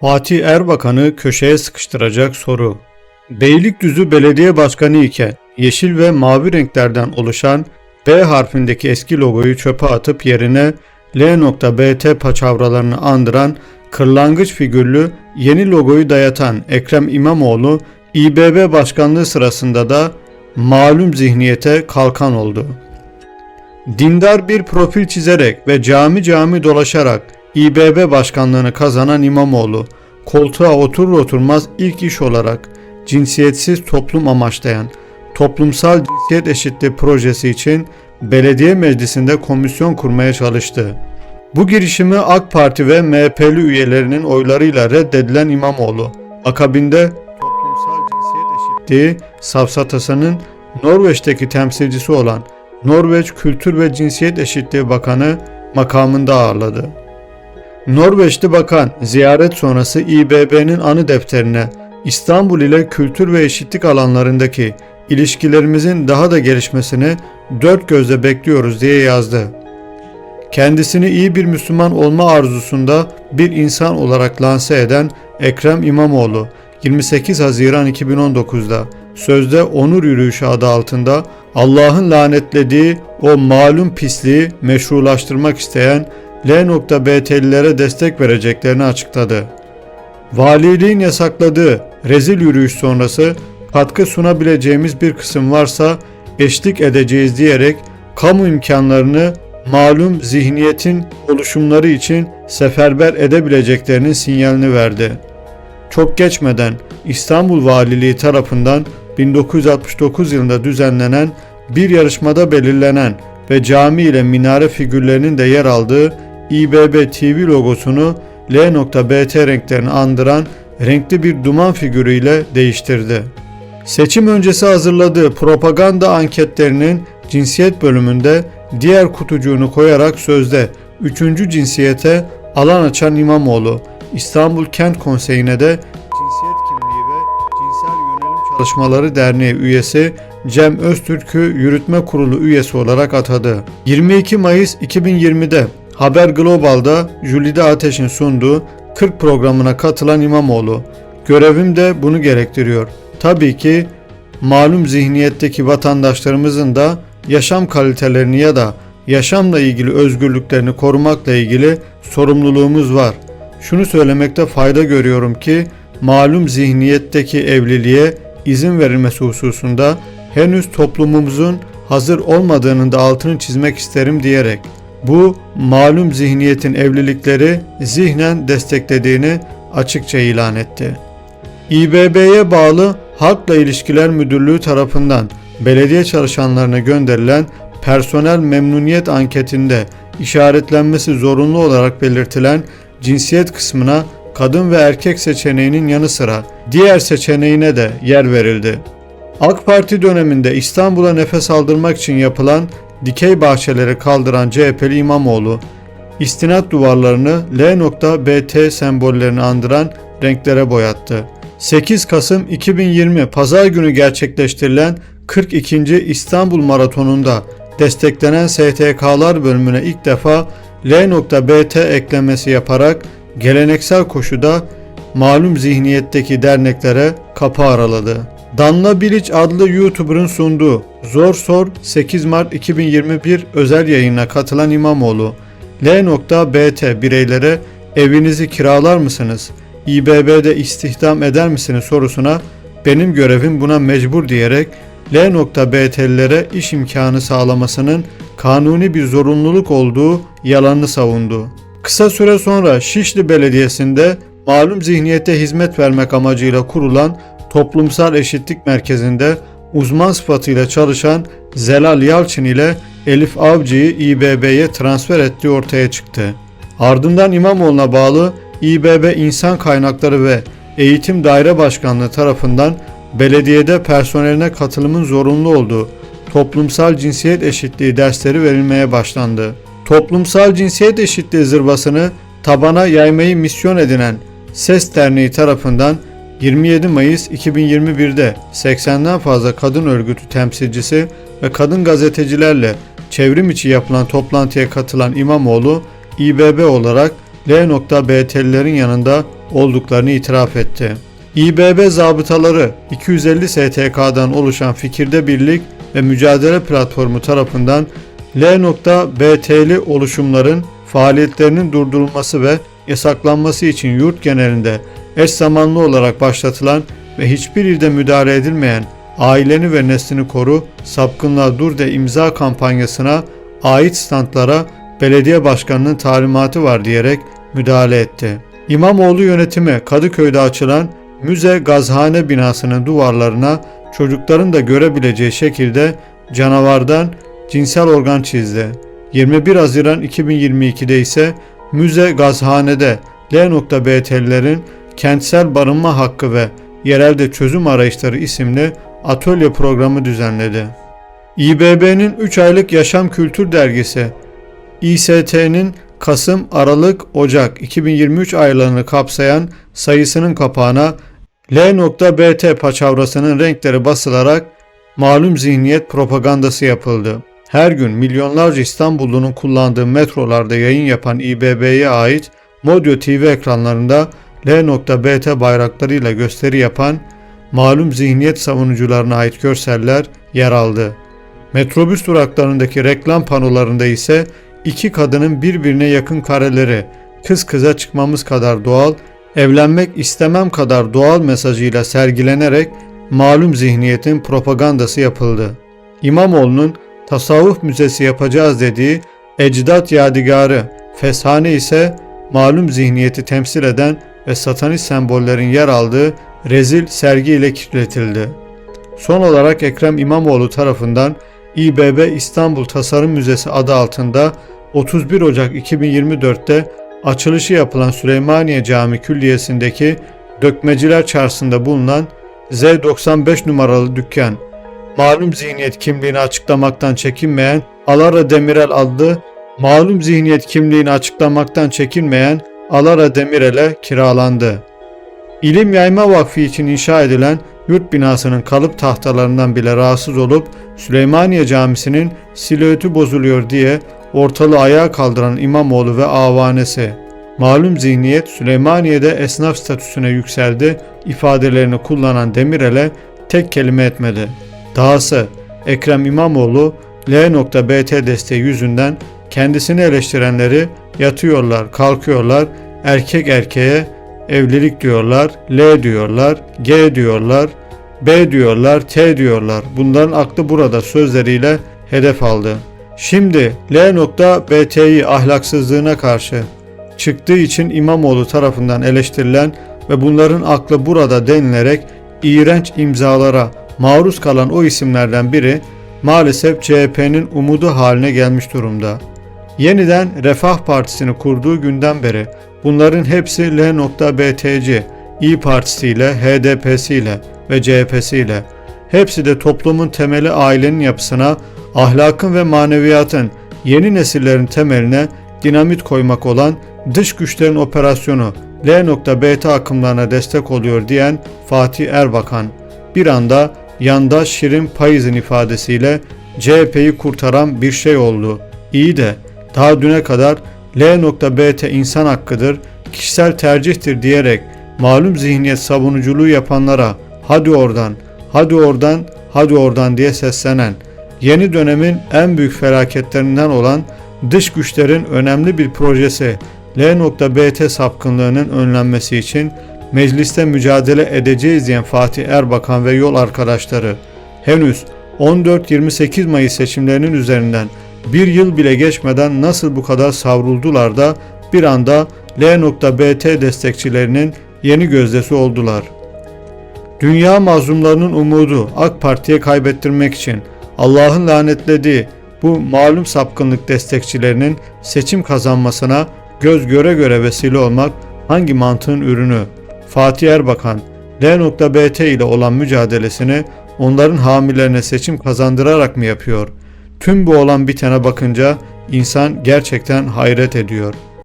Fatih Erbakan'ı köşeye sıkıştıracak soru. Beylikdüzü Belediye Başkanı iken yeşil ve mavi renklerden oluşan B harfindeki eski logoyu çöpe atıp yerine L.BT paçavralarını andıran kırlangıç figürlü yeni logoyu dayatan Ekrem İmamoğlu İBB başkanlığı sırasında da malum zihniyete kalkan oldu. Dindar bir profil çizerek ve cami cami dolaşarak İBB başkanlığını kazanan İmamoğlu, koltuğa oturur oturmaz ilk iş olarak cinsiyetsiz toplum amaçlayan toplumsal cinsiyet eşitliği projesi için belediye meclisinde komisyon kurmaya çalıştı. Bu girişimi AK Parti ve MHP'li üyelerinin oylarıyla reddedilen İmamoğlu, akabinde toplumsal cinsiyet eşitliği safsatasının Norveç'teki temsilcisi olan Norveç Kültür ve Cinsiyet Eşitliği Bakanı makamında ağırladı. Norveçli bakan ziyaret sonrası İBB'nin anı defterine İstanbul ile kültür ve eşitlik alanlarındaki ilişkilerimizin daha da gelişmesini dört gözle bekliyoruz diye yazdı. Kendisini iyi bir Müslüman olma arzusunda bir insan olarak lanse eden Ekrem İmamoğlu 28 Haziran 2019'da sözde onur yürüyüşü adı altında Allah'ın lanetlediği o malum pisliği meşrulaştırmak isteyen L.BT'lilere destek vereceklerini açıkladı. Valiliğin yasakladığı rezil yürüyüş sonrası katkı sunabileceğimiz bir kısım varsa eşlik edeceğiz diyerek kamu imkanlarını malum zihniyetin oluşumları için seferber edebileceklerinin sinyalini verdi. Çok geçmeden İstanbul Valiliği tarafından 1969 yılında düzenlenen bir yarışmada belirlenen ve cami ile minare figürlerinin de yer aldığı İBB TV logosunu L.BT renklerini andıran renkli bir duman figürüyle değiştirdi. Seçim öncesi hazırladığı propaganda anketlerinin cinsiyet bölümünde diğer kutucuğunu koyarak sözde 3. cinsiyete alan açan İmamoğlu, İstanbul Kent Konseyi'ne de Cinsiyet Kimliği ve Cinsel Yönelim Çalışmaları Derneği üyesi Cem Öztürk'ü yürütme kurulu üyesi olarak atadı. 22 Mayıs 2020'de Haber Global'da Jülide Ateş'in sunduğu 40 programına katılan İmamoğlu, görevim de bunu gerektiriyor. Tabii ki malum zihniyetteki vatandaşlarımızın da yaşam kalitelerini ya da yaşamla ilgili özgürlüklerini korumakla ilgili sorumluluğumuz var. Şunu söylemekte fayda görüyorum ki malum zihniyetteki evliliğe izin verilmesi hususunda henüz toplumumuzun hazır olmadığının da altını çizmek isterim diyerek bu malum zihniyetin evlilikleri zihnen desteklediğini açıkça ilan etti. İBB'ye bağlı Halkla İlişkiler Müdürlüğü tarafından belediye çalışanlarına gönderilen personel memnuniyet anketinde işaretlenmesi zorunlu olarak belirtilen cinsiyet kısmına kadın ve erkek seçeneğinin yanı sıra diğer seçeneğine de yer verildi. AK Parti döneminde İstanbul'a nefes aldırmak için yapılan dikey bahçeleri kaldıran CHP'li İmamoğlu, istinat duvarlarını L.BT sembollerini andıran renklere boyattı. 8 Kasım 2020 Pazar günü gerçekleştirilen 42. İstanbul Maratonu'nda desteklenen STK'lar bölümüne ilk defa L.BT eklemesi yaparak geleneksel koşuda malum zihniyetteki derneklere kapı araladı. Danla Bilic adlı YouTuber'ın sunduğu Zor Sor 8 Mart 2021 özel yayına katılan İmamoğlu, L.BT bireylere evinizi kiralar mısınız? İBB'de istihdam eder misiniz sorusuna benim görevim buna mecbur diyerek L.BT'lilere iş imkanı sağlamasının kanuni bir zorunluluk olduğu yalanını savundu. Kısa süre sonra Şişli Belediyesi'nde malum zihniyete hizmet vermek amacıyla kurulan Toplumsal Eşitlik Merkezi'nde uzman sıfatıyla çalışan Zelal Yalçın ile Elif Avcı'yı İBB'ye transfer ettiği ortaya çıktı. Ardından İmamoğlu'na bağlı İBB İnsan Kaynakları ve Eğitim Daire Başkanlığı tarafından belediyede personeline katılımın zorunlu olduğu toplumsal cinsiyet eşitliği dersleri verilmeye başlandı. Toplumsal cinsiyet eşitliği zırvasını tabana yaymayı misyon edinen SES Derneği tarafından 27 Mayıs 2021'de 80'den fazla kadın örgütü temsilcisi ve kadın gazetecilerle çevrim içi yapılan toplantıya katılan İmamoğlu, İBB olarak L.BT'lilerin yanında olduklarını itiraf etti. İBB zabıtaları 250 STK'dan oluşan Fikirde Birlik ve Mücadele Platformu tarafından L.BT'li oluşumların faaliyetlerinin durdurulması ve yasaklanması için yurt genelinde eş zamanlı olarak başlatılan ve hiçbir ilde müdahale edilmeyen Aileni ve Neslini Koru, Sapkınlığa Dur de imza kampanyasına ait standlara belediye başkanının talimatı var diyerek müdahale etti. İmamoğlu yönetimi Kadıköy'de açılan müze gazhane binasının duvarlarına çocukların da görebileceği şekilde canavardan cinsel organ çizdi. 21 Haziran 2022'de ise müze gazhanede L.BT'lilerin kentsel barınma hakkı ve yerelde çözüm arayışları isimli atölye programı düzenledi. İBB'nin 3 aylık yaşam kültür dergisi İST'nin Kasım, Aralık, Ocak 2023 aylarını kapsayan sayısının kapağına L.BT paçavrasının renkleri basılarak malum zihniyet propagandası yapıldı. Her gün milyonlarca İstanbullunun kullandığı metrolarda yayın yapan İBB'ye ait Modyo TV ekranlarında L.BT bayraklarıyla gösteri yapan malum zihniyet savunucularına ait görseller yer aldı. Metrobüs duraklarındaki reklam panolarında ise iki kadının birbirine yakın kareleri kız kıza çıkmamız kadar doğal, evlenmek istemem kadar doğal mesajıyla sergilenerek malum zihniyetin propagandası yapıldı. İmamoğlu'nun tasavvuf müzesi yapacağız dediği ecdat yadigarı, feshane ise malum zihniyeti temsil eden ve satanist sembollerin yer aldığı rezil sergi ile kirletildi. Son olarak Ekrem İmamoğlu tarafından İBB İstanbul Tasarım Müzesi adı altında 31 Ocak 2024'te açılışı yapılan Süleymaniye Cami Külliyesi'ndeki Dökmeciler Çarşısı'nda bulunan Z95 numaralı dükkan, malum zihniyet kimliğini açıklamaktan çekinmeyen Alara Demirel adlı malum zihniyet kimliğini açıklamaktan çekinmeyen Alara Demirel'e kiralandı. İlim Yayma Vakfı için inşa edilen yurt binasının kalıp tahtalarından bile rahatsız olup Süleymaniye Camisi'nin silüeti bozuluyor diye ortalığı ayağa kaldıran İmamoğlu ve avanesi. Malum zihniyet Süleymaniye'de esnaf statüsüne yükseldi ifadelerini kullanan Demirel'e tek kelime etmedi. Dahası Ekrem İmamoğlu L.BT desteği yüzünden kendisini eleştirenleri yatıyorlar, kalkıyorlar, erkek erkeğe evlilik diyorlar, L diyorlar, G diyorlar, B diyorlar, T diyorlar. Bunların aklı burada sözleriyle hedef aldı. Şimdi L.BT'yi ahlaksızlığına karşı çıktığı için İmamoğlu tarafından eleştirilen ve bunların aklı burada denilerek iğrenç imzalara maruz kalan o isimlerden biri maalesef CHP'nin umudu haline gelmiş durumda. Yeniden Refah Partisi'ni kurduğu günden beri bunların hepsi L.BTC, İyi Partisi ile, HDP'si ile ve CHP'si ile hepsi de toplumun temeli ailenin yapısına, ahlakın ve maneviyatın yeni nesillerin temeline dinamit koymak olan dış güçlerin operasyonu L.BT akımlarına destek oluyor diyen Fatih Erbakan bir anda yandaş Şirin Payız'ın ifadesiyle CHP'yi kurtaran bir şey oldu. İyi de daha düne kadar L.BT insan hakkıdır, kişisel tercihtir diyerek malum zihniyet savunuculuğu yapanlara hadi oradan, hadi oradan, hadi oradan diye seslenen, yeni dönemin en büyük felaketlerinden olan dış güçlerin önemli bir projesi L.BT sapkınlığının önlenmesi için mecliste mücadele edeceğiz diyen Fatih Erbakan ve yol arkadaşları henüz 14-28 Mayıs seçimlerinin üzerinden bir yıl bile geçmeden nasıl bu kadar savruldular da bir anda L.BT destekçilerinin yeni gözdesi oldular. Dünya mazlumlarının umudu AK Parti'ye kaybettirmek için Allah'ın lanetlediği bu malum sapkınlık destekçilerinin seçim kazanmasına göz göre göre vesile olmak hangi mantığın ürünü? Fatih Erbakan, L.BT ile olan mücadelesini onların hamilerine seçim kazandırarak mı yapıyor? Tüm bu olan bitene bakınca insan gerçekten hayret ediyor.''